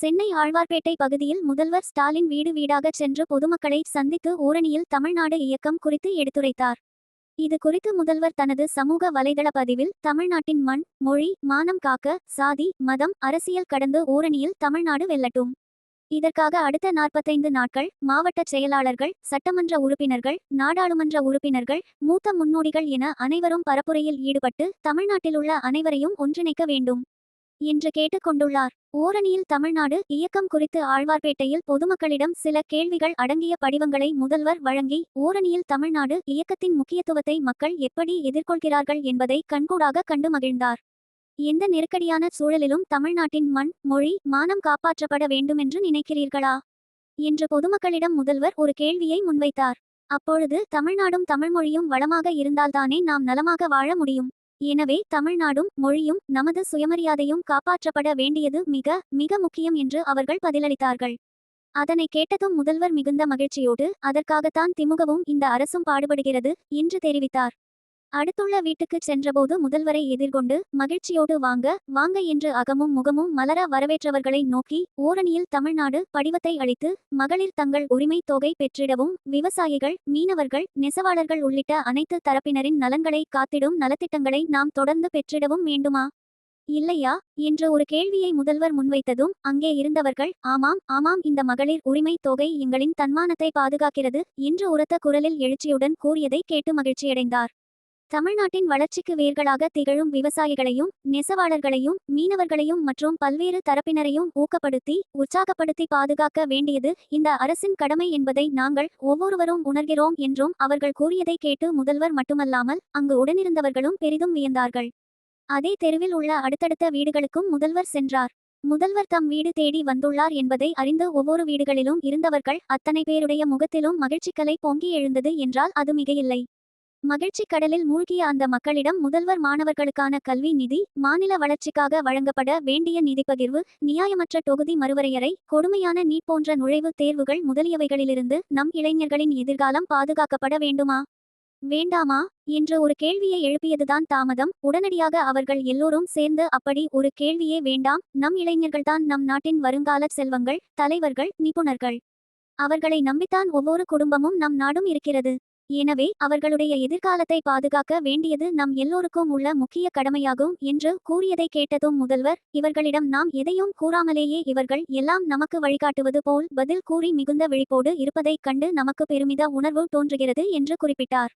சென்னை ஆழ்வார்பேட்டை பகுதியில் முதல்வர் ஸ்டாலின் வீடு வீடாகச் சென்று பொதுமக்களை சந்தித்து ஊரணியில் தமிழ்நாடு இயக்கம் குறித்து எடுத்துரைத்தார். இது குறித்து முதல்வர் தனது சமூக வலைதள பதிவில் தமிழ்நாட்டின் மண் மொழி மானம் காக்க சாதி மதம் அரசியல் கடந்து ஊரணியில் தமிழ்நாடு வெல்லட்டும். இதற்காக அடுத்த நாற்பத்தைந்து நாட்கள் மாவட்ட செயலாளர்கள் சட்டமன்ற உறுப்பினர்கள் நாடாளுமன்ற உறுப்பினர்கள் மூத்த முன்னோடிகள் என அனைவரும் பரப்புரையில் ஈடுபட்டு தமிழ்நாட்டிலுள்ள அனைவரையும் ஒன்றிணைக்க வேண்டும். என்று கேட்டுக்கொண்டுள்ளார். ஓரணியில் தமிழ்நாடு இயக்கம் குறித்து ஆழ்வார்பேட்டையில் பொதுமக்களிடம் சில கேள்விகள் அடங்கிய படிவங்களை முதல்வர் வழங்கி ஓரணியில் தமிழ்நாடு இயக்கத்தின் முக்கியத்துவத்தை மக்கள் எப்படி எதிர்கொள்கிறார்கள் என்பதை கண்கூடாக கண்டு மகிழ்ந்தார். எந்த நெருக்கடியான சூழலிலும் தமிழ்நாட்டின் மண் மொழி மானம் காப்பாற்றப்பட வேண்டுமென்று நினைக்கிறீர்களா? என்று பொதுமக்களிடம் முதல்வர் ஒரு கேள்வியை முன்வைத்தார். அப்பொழுது தமிழ்நாடும் தமிழ்மொழியும் வளமாக இருந்தால்தானே நாம் நலமாக வாழ முடியும்? எனவே தமிழ்நாடும் மொழியும் நமது சுயமரியாதையும் காப்பாற்றப்பட வேண்டியது மிக மிக முக்கியம் என்று அவர்கள் பதிலளித்தார்கள். அதனை கேட்டதும் முதல்வர் மிகுந்த மகிழ்ச்சியோடு அதற்காகத்தான் திமுகவும் இந்த அரசும் பாடுபடுகிறது என்று தெரிவித்தார். அடுத்துள்ள வீட்டுக்குச் சென்றபோது முதல்வரை எதிர்கொண்டு மகிழ்ச்சியோடு வாங்க வாங்க என்று அகமும் முகமும் மலர வரவேற்றவர்களை நோக்கி ஓரணியில் தமிழ்நாடு படிவத்தை அளித்து மகளிர் தங்கள் உரிமை தொகை பெற்றிடவும் விவசாயிகள் மீனவர்கள் நெசவாளர்கள் உள்ளிட்ட அனைத்து தரப்பினரின் நலன்களை காத்திடும் நலத்திட்டங்களை நாம் தொடர்ந்து பெற்றிடவும் வேண்டுமா? இல்லையா? என்ற ஒரு கேள்வியை முதல்வர் முன்வைத்ததும் அங்கே இருந்தவர்கள் ஆமாம் ஆமாம் இந்த மகளிர் உரிமை தொகை எங்களின் தன்மானத்தை பாதுகாக்கிறது என்று உரத்த குரலில் எழுச்சியுடன் கூறியதை கேட்டு மகிழ்ச்சியடைந்தார். தமிழ்நாட்டின் வளர்ச்சிக்கு வேர்களாக திகழும் விவசாயிகளையும் நெசவாளர்களையும் மீனவர்களையும் மற்றும் பல்வேறு தரப்பினரையும் ஊக்கப்படுத்தி உற்சாகப்படுத்தி பாதுகாக்க வேண்டியது இந்த அரசின் கடமை என்பதை நாங்கள் ஒவ்வொருவரும் உணர்கிறோம் என்றும் அவர்கள் கூறியதை கேட்டு முதல்வர் மட்டுமல்லாமல் அங்கு உடனிருந்தவர்களும் பெரிதும் வியந்தார்கள். அதே தெருவில் உள்ள அடுத்தடுத்த வீடுகளுக்கும் முதல்வர் சென்றார். முதல்வர் தம் வீடு தேடி வந்துள்ளார் என்பதை அறிந்து ஒவ்வொரு வீடுகளிலும் இருந்தவர்கள் அத்தனை பேருடைய முகத்திலும் மகிழ்ச்சிக்கலை பொங்கி எழுந்தது என்றால் அது மிகையில்லை. மகிழ்ச்சி கடலில் மூழ்கிய அந்த மக்களிடம் முதல்வர் மாணவர்களுக்கான கல்வி நிதி மாநில வளர்ச்சிக்காக வழங்கப்பட வேண்டிய நிதி பகிர்வு நியாயமற்ற தொகுதி மறுவரையறை கொடுமையான நீட் போன்ற நுழைவுத் தேர்வுகள் முதலியவைகளிலிருந்து நம் இளைஞர்களின் எதிர்காலம் பாதுகாக்கப்பட வேண்டுமா? வேண்டாமா? என்று ஒரு கேள்வியை எழுப்பியதுதான் தாமதம். உடனடியாக அவர்கள் எல்லோரும் சேர்ந்து அப்படி ஒரு கேள்வியே வேண்டாம். நம் இளைஞர்கள்தான் நம் நாட்டின் வருங்கால செல்வங்கள் தலைவர்கள் நிபுணர்கள். அவர்களை நம்பித்தான் ஒவ்வொரு குடும்பமும் நம் நாடும் இருக்கிறது. எனவே அவர்களுடைய எதிர்காலத்தை பாதுகாக்க வேண்டியது நம் எல்லோருக்கும் உள்ள முக்கிய கடமையாகும் என்று கூறியதை கேட்டதும் முதல்வர் இவர்களிடம் நாம் எதையும் கூறாமலேயே இவர்கள் எல்லாம் நமக்கு வழிகாட்டுவது போல் பதில் கூறி மிகுந்த விழிப்போடு இருப்பதைக் கண்டு நமக்கு பெருமித உணர்வு தோன்றுகிறது என்று குறிப்பிட்டார்.